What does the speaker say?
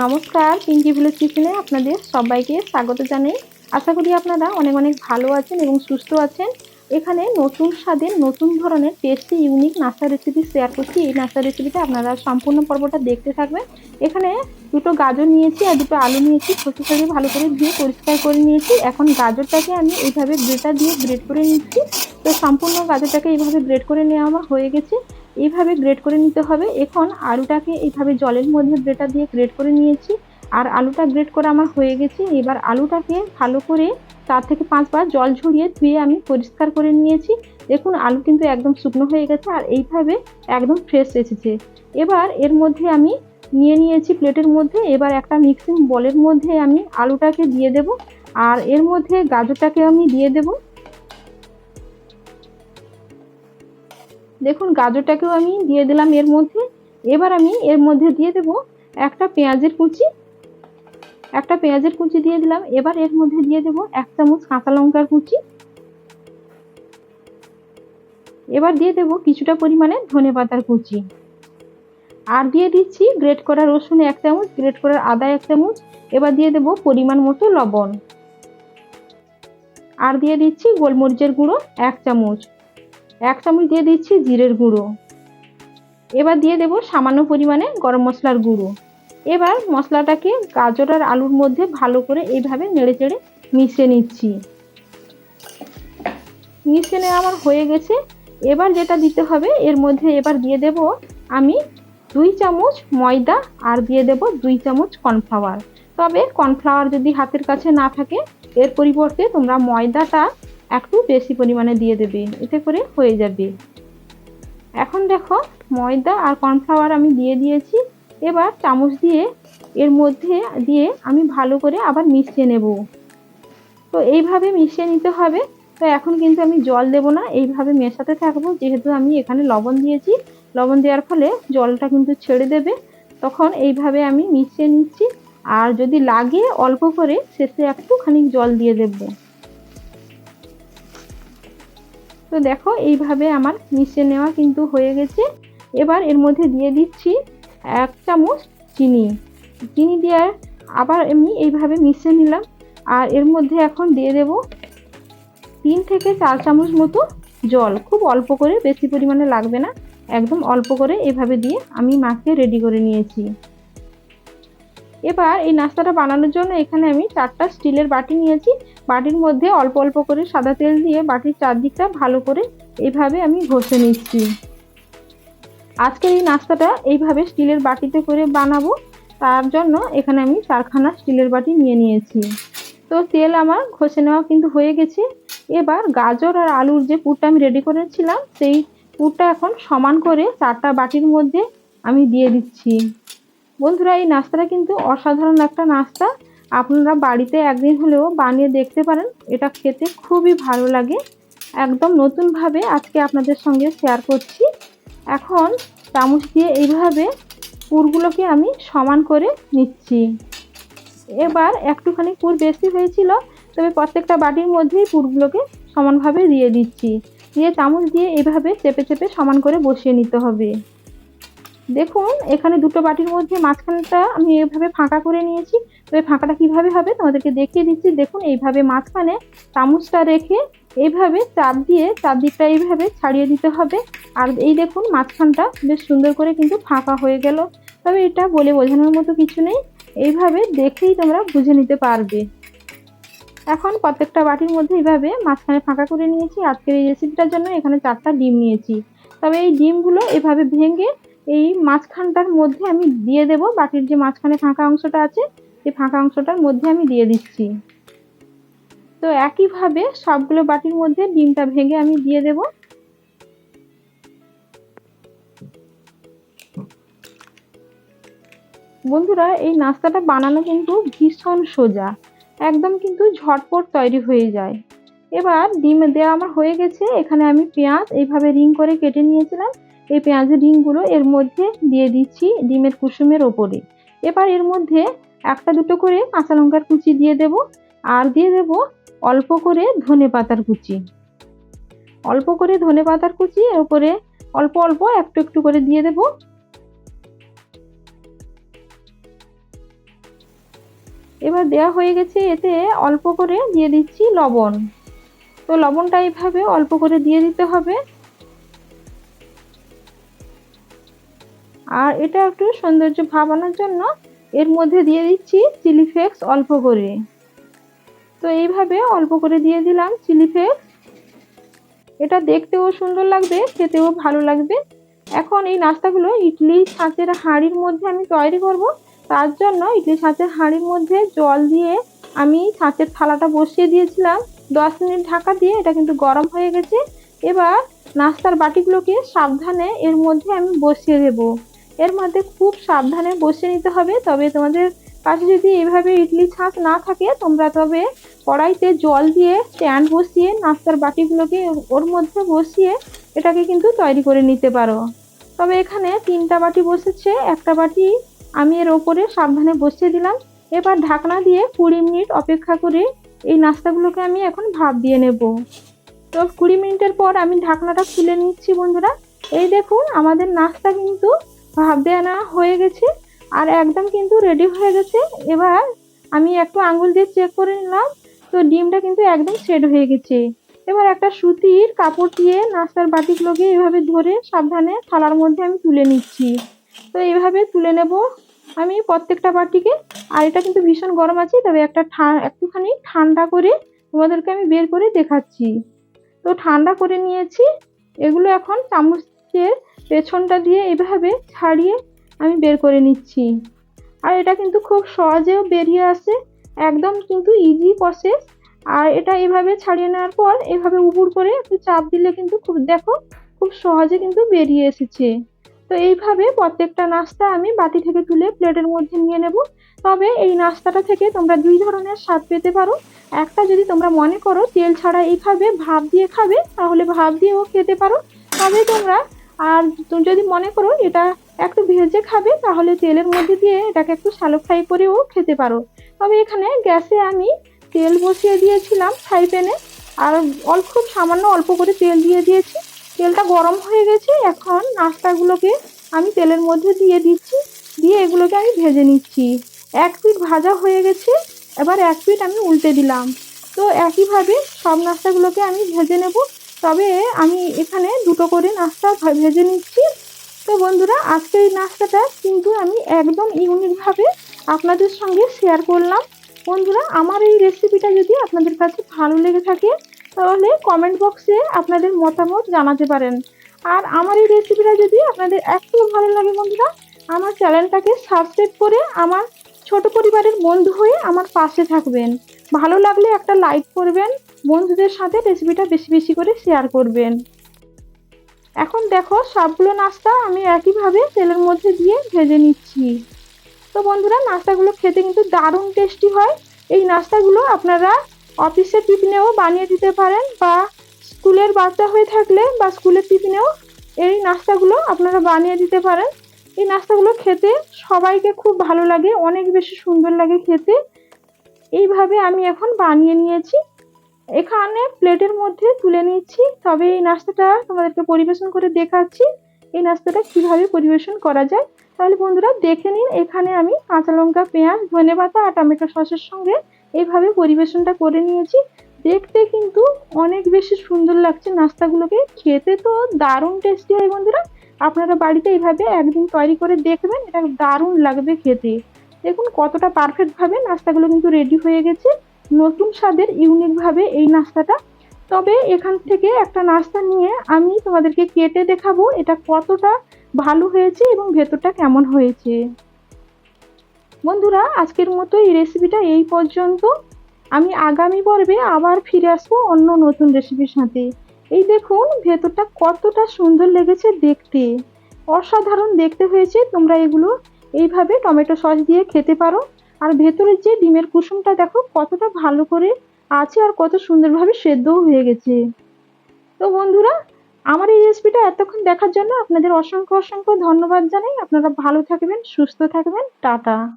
নমস্কার, পিঙ্কি ভিলেজ কিচেনে আপনাদের সবাইকে স্বাগত জানাই। আশা করি আপনারা অনেক অনেক ভালো আছেন এবং সুস্থ আছেন। এখানে নতুন স্বাদের নতুন ধরনের টেস্টি ইউনিক নাস্তা রেসিপি শেয়ার করছি। এই নাস্তা রেসিপিটা আপনারা সম্পূর্ণ পর্বটা দেখতে থাকবেন। এখানে দুটো গাজর নিয়েছি আর দুটো আলু নিয়েছি। খসে খসে ভালো করে ধুয়ে পরিষ্কার করে নিয়েছি। এখন গাজরটাকে আমি এইভাবে গ্রেটার দিয়ে গ্রেড করে নিচ্ছি। তো সম্পূর্ণ গাজরটাকে এইভাবে গ্রেড করে নেওয়া আমার হয়ে গেছে। এইভাবে গ্রেড করে নিতে হবে। এখন আলুটাকে এইভাবে জলের মধ্যে গ্রেটার দিয়ে গ্রেড করে নিয়েছি। আর আলুটা গ্রেড করা আমার হয়ে গেছে। এবার আলুটাকে ভালো করে চার থেকে পাঁচবার জল ঝরিয়ে ধুয়ে আমি পরিষ্কার করে নিয়েছি। দেখুন, আলু কিন্তু একদম শুকনো হয়ে গেছে আর এইভাবে একদম ফ্রেশ এসেছে। এবার এর মধ্যে আমি নিয়ে নিয়েছি প্লেটের মধ্যে। এবার একটা মিক্সিং বলের মধ্যে আমি আলুটাকে দিয়ে দেব। আর এর মধ্যে গাজরটাকে আমি দিয়ে দেবো। দেখুন গাজরটাকেও আমি দিয়ে দিলাম এর মধ্যে। এবার আমি এর মধ্যে দিয়ে দেব একটা পেঁয়াজের কুচি। একটা পেঁয়াজের কুচি দিয়ে দিলাম। এবার এর মধ্যে দিয়ে দেব এক চামচ কাঁচা লঙ্কার কুচি। এবার দিয়ে দেব কিছুটা পরিমাণে ধনে পাতার কুচি। আর দিয়ে দিচ্ছি গ্রেট করা রসুন এক চামচ, গ্রেট করার আদা এক চামচ। এবার দিয়ে দেব পরিমাণ মতো লবণ। আর দিয়ে দিচ্ছি গোলমরিচের গুঁড়ো এক চামচ। এক চামচ দিয়ে দিচ্ছি জিরের গুঁড়ো। এবার দিয়ে দেব সামান্য পরিমাণে গরম মশলার গুঁড়ো। এবার মশলাটাকে গাজর আর আলুর মধ্যে ভালো করে এইভাবে নেড়ে চেড়ে মিশিয়ে নিচ্ছি। মিশিয়ে নেওয়া আমার হয়ে গেছে। এবার যেটা দিতে হবে, এর মধ্যে এবার দিয়ে দেব আমি দুই চামচ ময়দা আর দিয়ে দেব দুই চামচ কর্নফ্লাওয়ার। তবে কর্নফ্লাওয়ার যদি হাতের কাছে না থাকে, এর পরিবর্তে তোমরা ময়দাটা একটু বেশি পরিমাণে দিয়ে দেবে, এতে করে হয়ে যাবে। এখন দেখো, ময়দা আর কর্নফ্লাওয়ার আমি দিয়ে দিয়েছি। এবার চামচ দিয়ে এর মধ্যে দিয়ে আমি ভালো করে আবার মিশিয়ে নেব। তো এইভাবে মিশিয়ে নিতে হবে। তো এখন কিন্তু আমি জল দেব না, এইভাবে মেশাতে থাকব। যেহেতু আমি এখানে লবণ দিয়েছি, লবণ দেওয়ার ফলে জলটা কিন্তু ছেড়ে দেবে। তখন এইভাবে আমি মিশিয়ে নিচ্ছি। আর যদি লাগে অল্প করে শেষে একটুখানি জল দিয়ে দেবো। তো দেখো, এইভাবে আমার মিশিয়ে নেওয়া কিন্তু হয়ে গেছে। এবার এর মধ্যে দিয়ে দিচ্ছি এক চামচ চিনি। চিনি দেওয়ার আবার এমনি এইভাবে মিশিয়ে নিলাম। আর এর মধ্যে এখন দিয়ে দেব তিন থেকে চার চামচ মতো জল। খুব অল্প করে, বেশি পরিমাণে লাগবে না। একদম অল্প করে এভাবে দিয়ে আমি মাকে রেডি করে নিয়েছি। এবার এই নাস্তাটা বানানোর জন্য এখানে আমি চারটা স্টিলের বাটি নিয়েছি। বাটির মধ্যে অল্প অল্প করে সাদা তেল দিয়ে বাটির চারদিকটা ভালো করে এইভাবে আমি ঘষে নিচ্ছি। আজকের এই নাস্তাটা এইভাবে স্টিলের বাটিতে করে বানাবো। তার জন্য এখানে আমি চারখানা স্টিলের বাটি নিয়ে নিয়েছি। তো তেল আমার ঘষে নেওয়া কিন্তু হয়ে গেছে। এবার গাজর আর আলুর যে পুরটা আমি রেডি করেছিলাম, সেই পুরটা এখন সমান করে চারটা বাটির মধ্যে আমি দিয়ে দিচ্ছি। বন্ধুরা, এই নাস্তাটা কিন্তু অসাধারণ একটা নাস্তা। আপনারা বাড়িতে একদিন হলেও বানিয়ে দেখতে পারেন। এটা খেতে খুবই ভালো লাগে। একদম নতুনভাবে আজকে আপনাদের সঙ্গে শেয়ার করছি। এখন চামচ দিয়ে এইভাবে পুরগুলোকে আমি সমান করে নিচ্ছি। এবার একটুখানি পুর বেশি হয়েছিল, তবে প্রত্যেকটা বাটির মধ্যেই পুরগুলোকে সমানভাবে দিয়ে দিচ্ছি। দিয়ে চামচ দিয়ে এইভাবে চেপে চেপে সমান করে বসিয়ে নিতে হবে। দেখুন, এখানে দুটো বাটির মধ্যে মাঝখানটা আমি এইভাবে ফাঁকা করে নিয়েছি। তবে ফাঁকাটা কীভাবে হবে তোমাদেরকে দেখিয়ে দিচ্ছি। দেখুন, এইভাবে মাঝখানে চামচটা রেখে এইভাবে চাপ দিয়ে চারদিকটা এইভাবে ছাড়িয়ে দিতে হবে। আর এই দেখুন, মাঝখানটা বেশ সুন্দর করে কিন্তু ফাঁকা হয়ে গেল। তবে এটা বলে বোঝানোর মতো কিছু নেই। এইভাবে দেখেই তোমরা বুঝে নিতে পারবে। এখন প্রত্যেকটা বাটির মধ্যে এইভাবে মাঝখানে ফাঁকা করে নিয়েছি। আজকের এই রেসিপিটার জন্য এখানে চারটা ডিম নিয়েছি। তবে এই ডিমগুলো এভাবে ভেঙে এই মাঝখানটার মধ্যে আমি দিয়ে দেব, বাটির যে মাঝখানে ফাঁকা অংশটা আছে, সেই ফাঁকা অংশটার মধ্যে আমি দিয়ে দিচ্ছি। তো একইভাবে সবগুলো বাটির মধ্যে ডিমটা ভেঙে আমি দিয়ে দেব। বন্ধুরা, এই নাস্তাটা বানানো কিন্তু ভীষণ সোজা। একদম কিন্তু ঝটপট তৈরি হয়ে যায়। এবার ডিম দেওয়া আমার হয়ে গেছে, এখানে আমি পেঁয়াজ এইভাবে রিং করে কেটে নিয়েছিলাম। এই পেঁয়াজের রিংগুলো এর মধ্যে দিয়ে দিচ্ছি ডিমের কুসুমের ওপরে। এবার এর মধ্যে একটা দুটো করে কাঁচা লঙ্কার কুচি দিয়ে দেব আর দিয়ে দেব অল্প করে ধনে পাতার কুচি। অল্প করে ধনে পাতার কুচি এর উপরে অল্প অল্প একটু একটু করে দিয়ে দেব। এবার দেওয়া হয়ে গেছে এতে অল্প করে দিয়ে দিচ্ছি লবণ। তো লবণটা এইভাবে অল্প করে দিয়ে দিতে হবে। আর এটা একটু সৌন্দর্য ভাব আনার জন্য এর মধ্যে দিয়ে দিচ্ছি চিলি ফ্লেক্স অল্প করে। তো এইভাবে অল্প করে দিয়ে দিলাম চিলি ফ্লেক্স। এটা দেখতেও সুন্দর লাগবে, খেতেও ভালো লাগবে। এখন এই নাস্তাগুলো ইডলি ছাঁচের হাঁড়ির মধ্যে আমি তৈরি করব। তার জন্য ইডলি ছাঁচের হাঁড়ির মধ্যে জল দিয়ে আমি ছাঁচের থালাটা বসিয়ে দিয়েছিলাম। দশ মিনিট ঢাকা দিয়ে এটা কিন্তু গরম হয়ে গেছে। এবার নাস্তার বাটিগুলোকে সাবধানে এর মধ্যে আমি বসিয়ে দেব। এর মধ্যে খুব সাবধানে বসিয়ে নিতে হবে। তবে তোমাদের কাছে যদি এভাবে ইডলি ছাঁচ না থাকে, তোমরা তবে কড়াইতে জল দিয়ে স্ট্যান্ড বসিয়ে, নাস্তার বাটিগুলোকে ওর মধ্যে বসিয়ে এটাকে কিন্তু তৈরি করে নিতে পারো। তবে এখানে তিনটা বাটি বসেছে, একটা বাটি আমি এর ওপরে সাবধানে বসিয়ে দিলাম। এবার ঢাকনা দিয়ে কুড়ি মিনিট অপেক্ষা করে এই নাস্তাগুলোকে আমি এখন ভাপ দিয়ে নেব। তো কুড়ি মিনিটের পর আমি ঢাকনাটা খুলে নিচ্ছি বন্ধুরা। এই দেখুন, আমাদের নাস্তা কিন্তু ভাপ দেওয়া নেওয়া হয়ে গেছে আর একদম কিন্তু রেডি হয়ে গেছে। এবার আমি একটু আঙুল দিয়ে চেক করে নিলাম, তো ডিমটা কিন্তু একদম সেট হয়ে গেছে। এবার একটা সুতির কাপড় দিয়ে নাস্তার বাটিগুলোকে এভাবে ধরে সাবধানে থালার মধ্যে আমি তুলে নিচ্ছি। তো এইভাবে তুলে নেব আমি প্রত্যেকটা বাটিকে। আর এটা কিন্তু ভীষণ গরম আছে, তবে একটা একটুখানি ঠান্ডা করে তোমাদেরকে আমি বের করে দেখাচ্ছি। তো ঠান্ডা করে নিয়েছি। এগুলো এখন চামচের পেছনটা দিয়ে এভাবে ছাড়িয়ে আমি বের করে নিচ্ছি। আর এটা কিন্তু খুব সহজেও বেরিয়ে আসে, একদম কিন্তু ইজি প্রসেস আর এটা এভাবে ছাড়িয়ে নেওয়ার পর, এভাবে উপর করে একটু চাপ দিলে কিন্তু খুব, দেখো, খুব সহজে কিন্তু বেরিয়ে এসেছে। তো এইভাবে প্রত্যেকটা নাস্তা আমি বাটি থেকে তুলে প্লেটের মধ্যে নিয়ে নেব। তবে এই নাস্তাটা থেকে তোমরা দুই ধরনের স্বাদ পেতে পারো। একটা যদি তোমরা মনে করো তেল ছাড়া এইভাবে ভাপ দিয়ে খাবে, তাহলে ভাপ দিয়েও খেতে পারো। তবে তোমরা আর তুমি যদি মনে করো এটা একটু ভেজে খাবে, তাহলে তেলের মধ্যে দিয়ে এটাকে একটু শ্যালো ফ্রাই করেও খেতে পারো। তবে এখানে গ্যাসে আমি তেল বসিয়ে দিয়েছিলাম ফ্রাই প্যানে আর অল্প খুব সামান্য অল্প করে তেল দিয়ে দিয়েছি। তেলটা গরম হয়ে গেছে, এখন নাস্তাগুলোকে আমি তেলের মধ্যে দিয়ে দিচ্ছি, দিয়ে এগুলোকে আমি ভেজে নিচ্ছি। এক পিঠ ভাজা হয়ে গেছে, এবার এক পিঠ আমি উল্টে দিলাম। তো একইভাবে সব নাস্তাগুলোকে আমি ভেজে নেব। তবে আমি এখানে দুটো করে নাস্তা ভেজে নিচ্ছি। তো বন্ধুরা, আজকে এই নাস্তাটা কিন্তু আমি একদম ইউনিকভাবে আপনাদের সঙ্গে শেয়ার করলাম। বন্ধুরা, আমার এই রেসিপিটা যদি আপনাদের কাছে ভালো লেগে থাকে, তাহলে কমেন্ট বক্সে আপনাদের মতামত জানাতে পারেন। আর আমার এই রেসিপিটা যদি আপনাদের একটু ভালো লাগে বন্ধুরা, আমার চ্যানেলটাকে সাবস্ক্রাইব করে আমার ছোট পরিবারের বন্ধু হয়ে আমার পাশে থাকবেন। ভালো লাগলে একটা লাইক করবেন বন্ধুদের সাথে রেসিপিটা বেশি বেশি করে শেয়ার করবেন। এখন দেখো, সবগুলো নাস্তা আমি একইভাবে তেলের মধ্যে দিয়ে ভেজে নিচ্ছি। তো বন্ধুরা, নাস্তাগুলো খেতে কিন্তু দারুণ টেস্টি হয়। এই নাস্তাগুলো আপনারা অফিসের টিফিনেও বানিয়ে দিতে পারেন বা স্কুলের বাচ্চা হয়ে থাকলে বা স্কুলের টিফিনেও এই নাস্তাগুলো আপনারা বানিয়ে দিতে পারেন। এই নাস্তাগুলো খেতে সবাইকে খুব ভালো লাগে, অনেক বেশি সুন্দর লাগে খেতে। এইভাবে আমি এখন বানিয়ে নিয়েছি এখানে প্লেটের মধ্যে তুলে নিচ্ছি। তবে এই নাস্তাটা তোমাদেরকে পরিবেশন করে দেখাচ্ছি, এই নাস্তাটা কীভাবে পরিবেশন করা যায়। তাহলে বন্ধুরা দেখে নিন, এখানে আমি কাঁচা লঙ্কা, পেঁয়াজ, ধনে পাতা আর টমেটো সসের সঙ্গে এইভাবে পরিবেশনটা করে নিয়েছি। দেখতে কিন্তু অনেক বেশি সুন্দর লাগছে নাস্তাগুলোকে। খেতে তো দারুণ টেস্টি হয় বন্ধুরা। আপনারা বাড়িতে এইভাবে একদিন তৈরি করে দেখবেন, এটা দারুণ লাগবে খেতে। দেখুন কতটা পারফেক্টভাবে নাস্তাগুলো কিন্তু রেডি হয়ে গেছে। নতুন স্বাদের ইউনিকভাবে এই নাস্তাটা। তবে এখান থেকে একটা নাস্তা নিয়ে আমি তোমাদেরকে কেটে দেখাবো এটা কতটা ভালো হয়েছে এবং ভেতরটা কেমন হয়েছে। বন্ধুরা, আজকের মতো এই রেসিপিটা এই পর্যন্ত। আমি আগামী পর্বে আবার ফিরে আসব অন্য নতুন রেসিপির সাথে। এই দেখুন, ভেতরটা কতটা সুন্দর লেগেছে দেখতে। অসাধারণ দেখতে হয়েছে, তোমরা এগুলো এইভাবে টমেটো সস দিয়ে খেতে পারো। আর ভেতরের যে ডিমের কুসুমটা দেখো, কতটা ভালো করে আছে আর কত সুন্দরভাবে সেদ্ধও হয়ে গেছে। তো বন্ধুরা, আমার এই রেসিপিটা এতক্ষণ দেখার জন্য আপনাদের অসংখ্য অসংখ্য ধন্যবাদ জানাই। আপনারা ভালো থাকবেন, সুস্থ থাকবেন। টাটা।